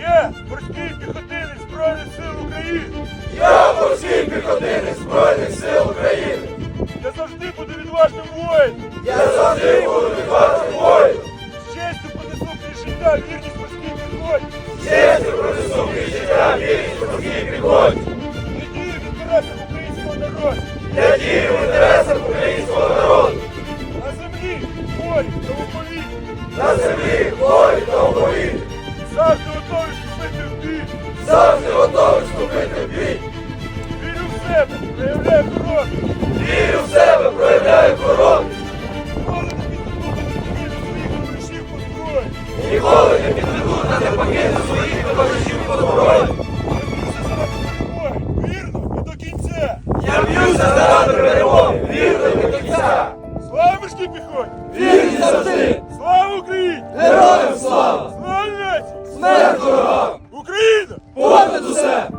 Я морський піхотинець Збройних сил України. Я морський піхотинець Збройних сил України. Я завжди буду відважним воїном. Я завжди буду відважним воїном. З честю понесу крізь життя вірність морській піхоті. Чесно пронесу крізь життя вірність морській піхоті. Я дію в інтересах українського народу. Я дію в інтересах українського народу. На землі, морі та у повітрі. На землі, морі вступити в бій. Завжди готовий вступити в бій. Вірю в себе, проявляю хоробрість. Вірю в себе, проявляю хоробрість. Ніколи не підведу та не покину своїх товаришів по зброї. Вірно і до кінця. Я б'юся заради перемоги, вірно і до кінця. Слава морській піхоті! Вірність завжди. Слава Україні! Героям слава! понад усе!